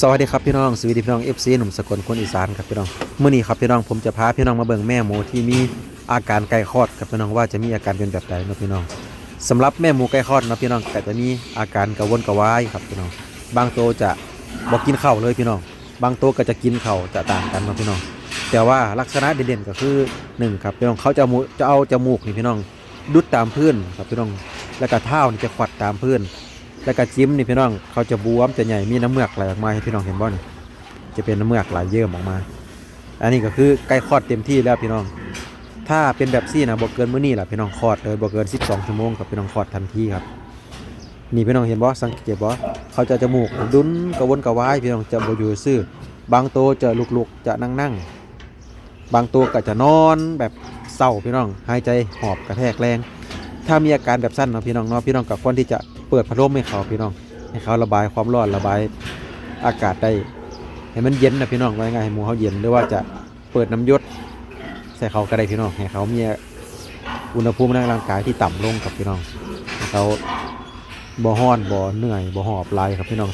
สวัสดีครับพี่น้องสวัสดีพี่น้องเอฟซีหนุ่มสกลคนอีสานครับพี่น้องเมื่อนี้ครับพี่น้องผมจะพาพี่น้องมาเบิ่งแม่หมูที่มีอาการไก่คลอดครับพี่น้องว่าจะมีอาการเป็นแบบใดเนะพี่น้องสำหรับแม่หมูไก่คลอดนะพี่น้องก็จะมีอาการกระวนกระวายครับพี่น้องบางตัวจะบอกกินข้าวเลยพี่น้อง บางตัวก็จะกินข้าวจะต่างกันนะพี่น้อง แต่ว่าลักษณะเด่นๆก็คือหนึ่งครับพี่น้องเขาจะมูจะเอาจมูกนี่พี่น้องดุดตามพื้นครับพี่น้องแล้วก็เท้านี่จะขวัดตามพื้น แล้วก็จิ้มนี่พี่น้องเขาจะบวมจะใหญ่มีน้ำเมือกไหลออกมาให้พี่น้องเห็นบ่นี่จะเป็นน้ำเมือกไหลเยิ่มออกมา อันนี้ก็คือใกล้คลอดเต็มที่แล้วพี่น้อง ถ้าเป็นแบบซี่นะบ่เกินมื้อนี้แหละพี่น้องคลอดเลยบ่เกิน 12 ชั่วโมงครับพี่น้องคลอดทันทีครับนี่พี่น้องเห็นบ่สังเกตบ่เขาจะจมูกดุนกระวนกระวายพี่น้องจะบ่อยู่ซื่อบางตัวจะลุกๆจะนั่งๆบางตัวก็จะนอนแบบเศร้าพี่น้องหายใจหอบกระแทกแรง ถ้ามีอาการแบบสั้นเนาะพี่น้องเนาะพี่น้องกับคนที่จะ ปิดพัดลมให้เขาพี่น้อง ให้เขาระบายความร้อนระบายอากาศได้ ให้มันเย็นนะพี่น้องว่าง่ายให้หมูเขาเย็นหรือว่าจะเปิดน้ำยศใส่เขาก็ได้พี่น้องให้เขามีอุณหภูมิในร่างกายที่ต่ำลงครับพี่น้องให้เขาบ่ฮ้อนบ่เหนื่อยบ่หอบไหลายครับพี่น้อง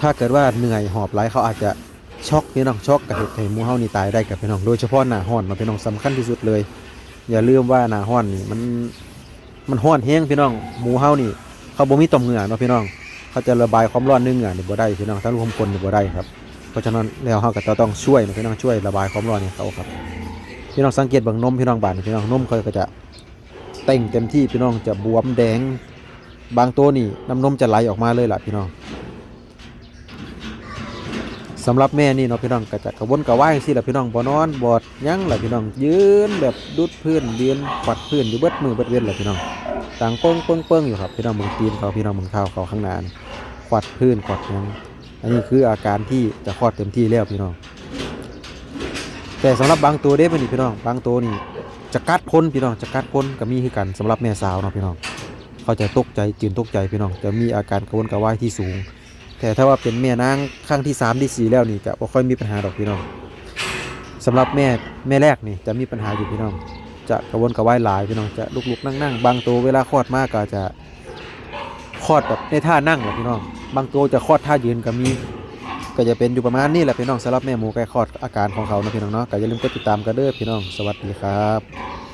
ถ้าเกิดว่าเหนื่อยหอบไหลายเขาอาจจะช็อกพี่น้องช็อกกับเหตุให้หมูเฮานี่ตายได้กับพี่น้องโดยเฉพาะหน้าฮ้อนมาพี่น้องสำคัญที่สุดเลย อย่าลืมว่าหน้าฮ้อนนี่มันมันห้อนแห้งพี่น้องหมูเฮานี่ เขาบ่มีต่อมเหงื่อเนาะพี่น้อง เขาจะระบายความร้อนในเหงื่อนี่บ่ได้พี่น้องถ้าลูกคมกลนี่บ่ได้ครับ เพราะฉะนั้นแล้วเฮาก็ต้องช่วยนะพี่น้องช่วยระบายความร้อนให้เขาครับ พี่น้องสังเกตบิ่งนมพี่น้องบานพี่น้องนมเขาก็จะเต่งเต็มที่พี่น้องจะบวมแดง บางตัวนี่น้ำนมจะไหลออกมาเลยล่ะพี่น้องสำหรับแม่นี่เนาะพี่น้องก็จะกระวนกระวายจังซี่ล่ะพี่น้องบ่นอนบ่หยังล่ะพี่น้องยืนแบบดุดพื้นยืนปัดพื้นอยู่เบิดมือเบิดเว้นล่ะพี่น้อง ต่างเปิ้งเปิ้งเปิ้งอยู่ครับพี่น้องเมึงตีนเขาพี่น้องเมึงเท้าเขาข้างหน้านควัดพื้นควัดยังอันนี้คืออาการที่จะคลอดเต็มที่แล้วพี่น้อง แต่สำหรับบางตัวเด้เป็นนี่พี่น้อง บางตัวนี่จะกัดคนพี่น้องจะกัดคนก็มีคือกันสำหรับแม่สาวเนาะพี่น้อง เขาจะตกใจจืนตกใจพี่น้อง จะมีอาการกระวนกระวายที่สูง แต่ถ้าว่าเป็นแม่นางข้างที่สามที่สี่แล้วนี่จะบ่ค่อยมีปัญหาดอกพี่น้องสำหรับแม่แม่แรกนี่จะมีปัญหาอยู่พี่น้อง จะกระวนกระวายหลายพี่น้องจะลุกๆนั่งๆ บางตัวเวลาคลอดมากก็จะคลอดแบบในท่านั่งแหละพี่น้อง บางตัวจะคลอดท่ายืนก็มีก็จะเป็นอยู่ประมาณนี้แหละพี่น้องสำหรับแม่หมูไก่คลอดอาการของเขานะพี่น้องเนาะก็อย่าลืมกดติดตามกันเด้อพี่น้องสวัสดีครับ